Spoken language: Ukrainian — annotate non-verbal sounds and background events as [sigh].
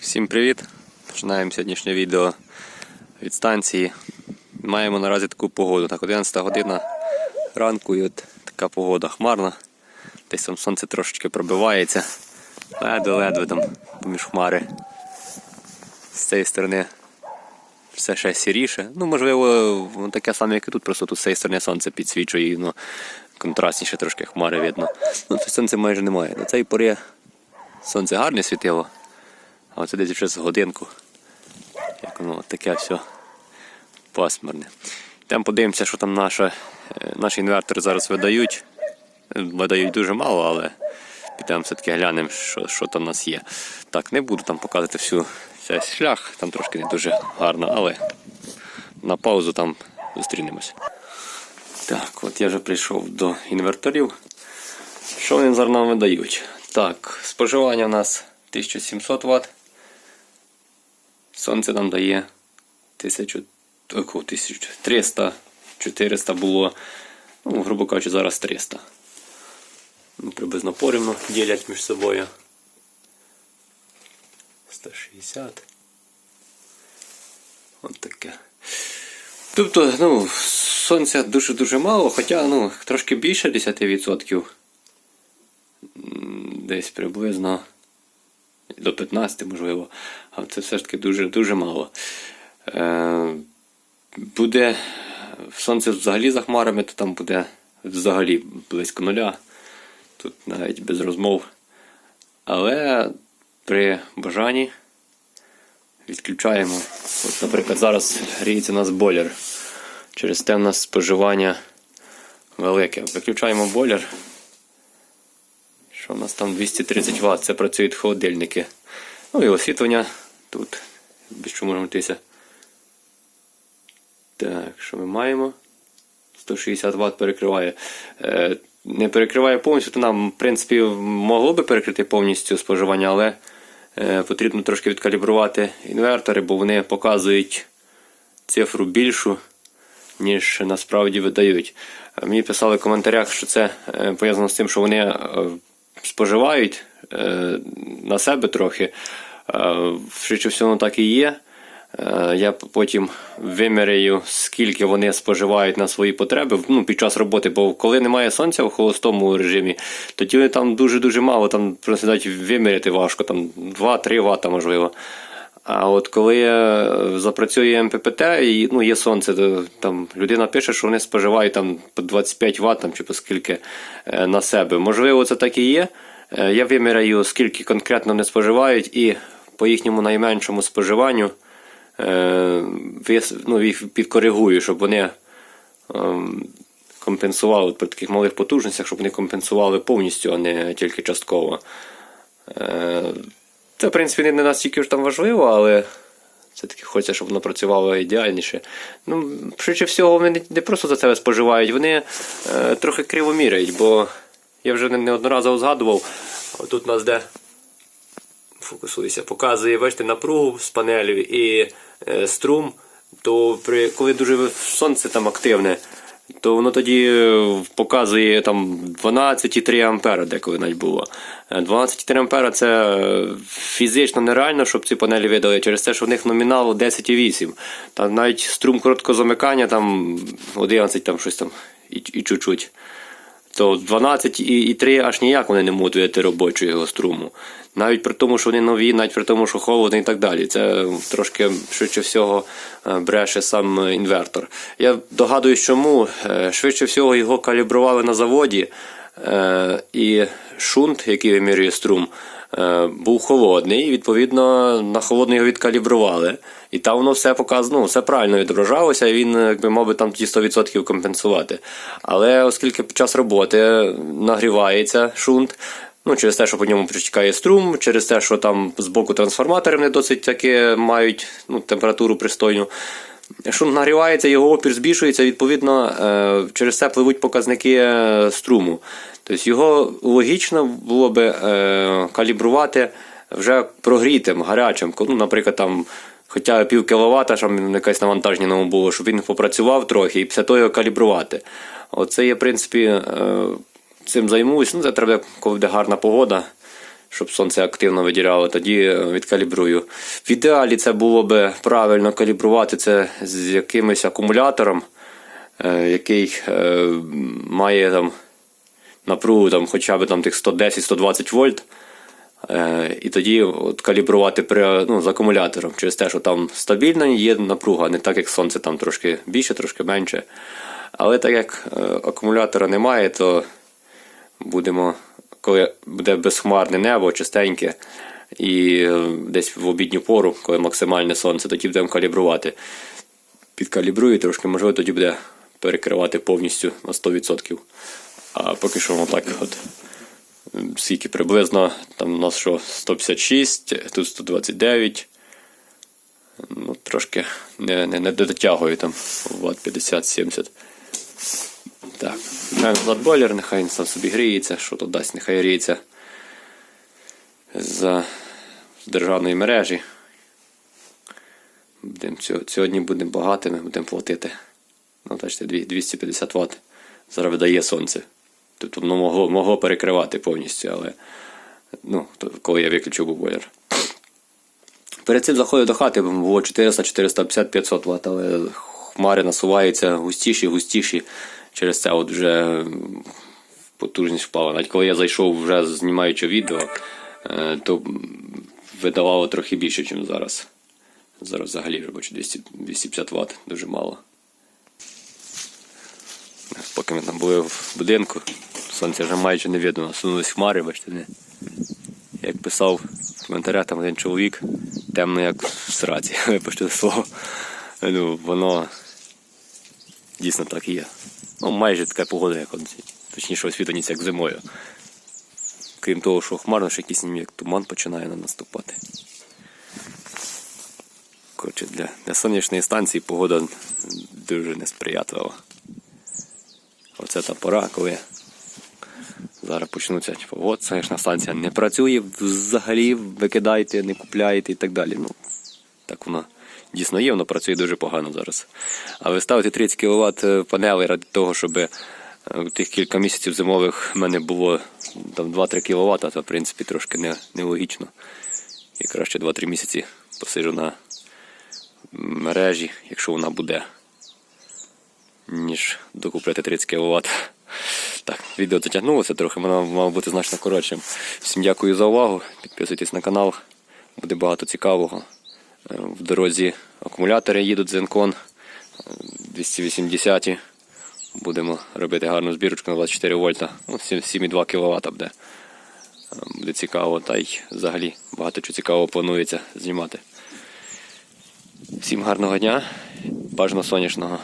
Всім привіт! Починаємо сьогоднішнє відео від станції. Маємо наразі таку погоду. Так, 11 година ранку і от така погода хмарна. Десь там сонце трошечки пробивається. Ледве-ледве там поміж хмари. З цієї сторони все ще сіріше. Ну, можливо, таке саме, як і тут, просто тут з цієї сторони сонце підсвічує, і ну, контрастніше трошки хмари видно. Ну, сонця майже немає. До цієї пори сонце гарне світило. А оце десь вже з годинку. Як воно таке все пасмурне. Там подивимося, що там наша, е, наш інвертор зараз видають. Видають дуже мало, але підемо все-таки глянемо, що, що там у нас є. Так, не буду там показувати всю цей шлях, там трошки не дуже гарно, але на паузу там зустрінемось. Так, от я вже прийшов до інверторів. Що вони зараз нам видають? Так, споживання у нас 1700 Вт. Сонце нам дає 1000, таку, 1300, 400 було. Ну, грубо кажучи, зараз 300. Ну, приблизно порівну ділять між собою. 160. От таке. Тобто, ну, сонця дуже-дуже мало, хоча ну, трошки більше 10%. Десь приблизно до 15, можливо. А це все ж таки дуже, дуже мало. Е, буде сонце взагалі за хмарами, то там буде взагалі близько нуля. Тут навіть без розмов. Але при бажанні відключаємо. От, наприклад, зараз гріється у нас бойлер. Через те в нас споживання велике. Виключаємо бойлер. Що у нас там 230 Вт, це працюють холодильники. Ну і освітлення тут. Без чого можемо йтися. Так, що ми маємо? 160 Вт перекриває. Е, не перекриває повністю, то нам, в принципі, могло би перекрити повністю споживання, але е, потрібно трошки відкалібрувати інвертори, бо вони показують цифру більшу, ніж насправді видають. Мені писали в коментарях, що це е, пов'язано з тим, що вони е, споживають е, на себе трохи. Е, Швидше всього так і є. Е, Я потім виміряю, скільки вони споживають на свої потреби ну, під час роботи, бо коли немає сонця в холостому режимі, тоді там дуже-дуже мало, там просто навіть виміряти важко, там 2-3 вата можливо. А от коли е, запрацює МППТ і ну, є сонце, то там людина пише, що вони споживають там по 25 Вт там, чи по скільки е, на себе. Можливо, це так і є. Е, Я виміряю, скільки конкретно вони споживають, і по їхньому найменшому споживанню ну, їх підкоригую, щоб вони ем, компенсували при таких малих потужностях, щоб вони компенсували повністю, а не тільки частково. Це, в принципі, не настільки ж там важливо, але все-таки хочеться, щоб воно працювало ідеальніше. Ну, швидше всього, вони не- просто за себе споживають, вони е, трохи криво міряють, бо я вже неодноразово згадував, тут у нас де фокусуйся, показує, бачите, напругу з панелю і е, струм, то при, коли дуже сонце там активне, то воно тоді е, показує там 12,3 ампера, деколи навіть було. Е, 12,3 ампера це е, фізично нереально, щоб ці панелі видали, через те, що в них номінал 10,8. Там навіть струм короткого замикання там 11 там щось там і, і чуть-чуть то 12 і, і 3 аж ніяк вони не можуть видати робочого струму. Навіть при тому, що вони нові, навіть при тому, що холодно і так далі. Це трошки швидше всього е, бреше сам інвертор. Я догадуюсь, чому Е, швидше всього його калібрували на заводі, е, і шунт, який вимірює струм, е, був холодний, відповідно на холодний його відкалібрували. І там воно все показано, ну, все правильно відображалося, і він якби мав би там ті 100% компенсувати. Але оскільки під час роботи нагрівається шунт, ну, через те, що по ньому протікає струм, через те, що там з боку трансформатори не досить таки мають ну, температуру пристойну. Шунт нагрівається, його опір збільшується, відповідно, е, через це пливуть показники е, струму. Тобто його логічно було би е, калібрувати вже прогрітим, гарячим. Ну, наприклад, там, хоча пів кіловата, щоб якесь навантаження на було, щоб він попрацював трохи і після того його калібрувати. Оце я, в принципі, цим займусь. Ну, це треба, коли буде гарна погода. Щоб сонце активно виділяло, тоді е, відкалібрую. В ідеалі це було би правильно калібрувати це з якимось акумулятором, е, який е, має там напругу там, хоча б там, тих 110-120 вольт. І тоді от калібрувати при, ну, з акумулятором через те, що там стабільна є напруга, не так як сонце там трошки більше, трошки менше. Але так як акумулятора немає, то будемо, коли буде безхмарне небо, чистеньке, і е, десь в обідню пору, коли максимальне сонце, тоді будемо калібрувати. Підкалібрую трошки, можливо, тоді буде перекривати повністю на 100%. А поки що воно так от скільки приблизно, там у нас що 156, тут 129. Ну, трошки не, не, не дотягую там ватт 50-70. Так, включаємо назад нехай він сам собі гріється, що то дасть, нехай гріється з державної мережі. Будем, сьогодні будемо багатими, будемо платити. Ну, бачите, 250 Вт. Зараз видає сонце. Тобто воно могло, могло перекривати повністю, але ну, то- коли я виключив був бойлер. Перед цим заходив до хати, було 400, 450, 500 Вт, але хмари насуваються густіші, густіші. Через це от вже потужність впала. Навіть коли я зайшов вже знімаючи відео, е, то видавало трохи більше, ніж зараз. Зараз взагалі вже бачу 200, 250 Вт, дуже мало. Поки ми там були в будинку, сонця вже майже не видно, насунулись хмари, бачите, не? Як писав в коментарях там один чоловік, темно як в сраці, [laughs] вибачте слово. Ну, воно дійсно так і є. Ну, майже така погода, як от, точніше освітленість, як зимою. Крім того, що хмарно, ще якийсь як туман починає на наступати. Коротше, для, для сонячної станції погода дуже несприятлива. Оце та пора, коли зараз почнуться, типу, от сонячна станція не працює, взагалі викидайте, не купляєте і так далі. Ну, так воно дійсно є, воно працює дуже погано зараз. Але ставити 30 кВт панелей ради того, щоб е, тих кілька місяців зимових в мене було там 2-3 кВт, то в принципі трошки не, нелогічно. І краще 2-3 місяці посиджу на мережі, якщо вона буде ніж докупляти 30 кВт. Так, відео затягнулося трохи, воно мало бути значно коротшим. Всім дякую за увагу. Підписуйтесь на канал, буде багато цікавого. В дорозі акумулятори їдуть Zencon 280. Будемо робити гарну збірочку на 24 вольта. Ну, 7,2 кВт буде. Е, Буде цікаво, та й взагалі багато чого цікавого планується знімати. Всім гарного дня, бажано сонячного.